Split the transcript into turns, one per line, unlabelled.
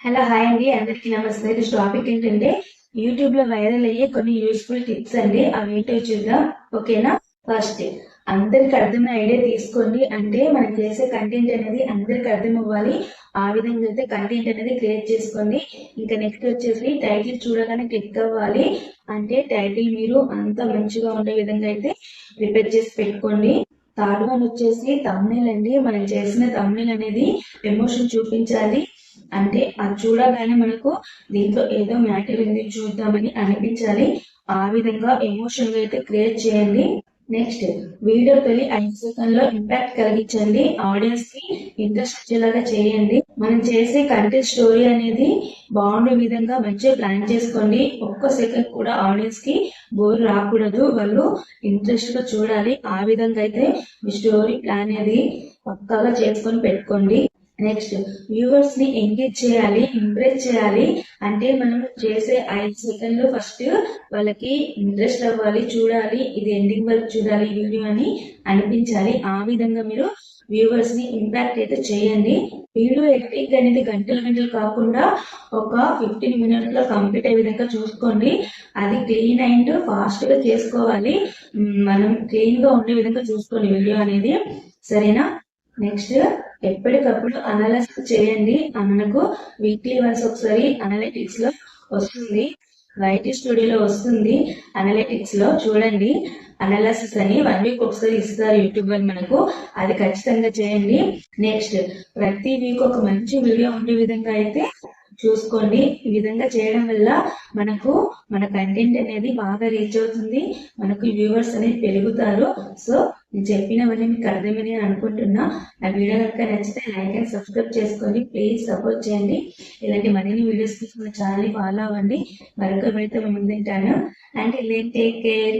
Hello hi అండి. అందరికీ నమస్తే. ఈ టాపిక్ ఏంటంటే యూట్యూబ్లో వైరల్ అయ్యే కొన్ని యూస్ఫుల్ టిప్స్ అండి. అవి ఏంటో చూద్దాం. ఓకేనా ఫస్ట్ అందరికి అర్థమైన ఐడియా తీసుకోండి. అంటే మనం చేసే కంటెంట్ అనేది అందరికి అర్థం అవ్వాలి. ఆ విధంగా అయితే కంటెంట్ అనేది క్రియేట్ చేసుకోండి. ఇంకా నెక్స్ట్ వచ్చేసి టైటిల్ చూడగానే క్లిక్ అవ్వాలి. అంటే టైటిల్ మీరు అంత మంచిగా ఉండే విధంగా అయితే ప్రిపేర్ చేసి పెట్టుకోండి. థర్డ్ వన్ వచ్చేసి తమ్నేల్ అండి. మనం చేసిన తమ్నేల్ అనేది ఎమోషన్ చూపించాలి. అంటే అది చూడగానే మనకు దీంట్లో ఏదో మ్యాటర్ ఉంది చూద్దామని అనిపించాలి. ఆ విధంగా ఎమోషన్ అయితే క్రియేట్ చేయండి. నెక్స్ట్ వీడియో తొలి ఐదు సెకండ్లో ఇంపాక్ట్ కలిగించండి. ఆడియన్స్కి ఇంట్రెస్ట్ వచ్చేలాగా చేయండి. మనం చేసే కంటెంట్ స్టోరీ అనేది బాగుండే విధంగా మంచిగా ప్లాన్ చేసుకోండి. ఒక్క సెకండ్ కూడా ఆడియన్స్కి బోర్ రాకూడదు. వాళ్ళు ఇంట్రెస్ట్గా చూడాలి. ఆ విధంగా అయితే మీ స్టోరీ ప్లాన్ అనేది పక్కాగా చేసుకొని పెట్టుకోండి. నెక్స్ట్ వ్యూవర్స్ని ఎంగేజ్ చేయాలి ఇంప్రెస్ చేయాలి. అంటే మనం చేసే ఐదు సెకండ్లు ఫస్ట్ వాళ్ళకి ఇంట్రెస్ట్ అవ్వాలి చూడాలి ఇది ఎండింగ్ వరకు చూడాలి వీడియో అని అనిపించాలి. ఆ విధంగా మీరు వ్యూవర్స్ని ఇంపాక్ట్ అయితే చేయండి. వీడియో ఎడిటింగ్ అనేది గంటలు గంటలు కాకుండా ఒక ఫిఫ్టీన్ మినిట్స్లో కంప్లీట్ అయ్యే విధంగా చూసుకోండి. అది క్లీన్ అండ్ ఫాస్ట్గా చేసుకోవాలి. మనం క్లీన్గా ఉండే విధంగా చూసుకోండి వీడియో అనేది. సరేనా? నెక్స్ట్ ఎప్పటికప్పుడు అనాలసిస్ చేయండి. మనకు వీక్లీ వన్స్ ఒకసారి అనలిటిక్స్లో వస్తుంది. వైటీ స్టూడియోలో వస్తుంది. అనలిటిక్స్లో చూడండి. అనాలసిస్ అని వన్ వీక్ ఒకసారి ఇస్తారు యూట్యూబ్ అని మనకు. అది ఖచ్చితంగా చేయండి. నెక్స్ట్ ప్రతి వీక్ ఒక మంచి వీడియో ఉండే విధంగా అయితే చూసుకోండి ఈ విధంగా చేయడం వల్ల మనకు మన కంటెంట్ అనేది బాగా రీచ్ అవుతుంది. మనకు వ్యూవర్స్ అనేది పెరుగుతారు. సో నేను చెప్పినవన్నీ మీకు అర్థమని అనుకుంటున్నా. నా వీడియో కనుక నచ్చితే లైక్ అండ్ సబ్స్క్రైబ్ చేసుకోండి ప్లీజ్ సపోర్ట్ చేయండి. ఇలాంటి మరిన్ని వీడియోస్ కోసం మన ఛానల్ ఫాలో అవ్వండి. మరొక వీడియోతో మేము ముందుంటాను అండ్ టేక్ కేర్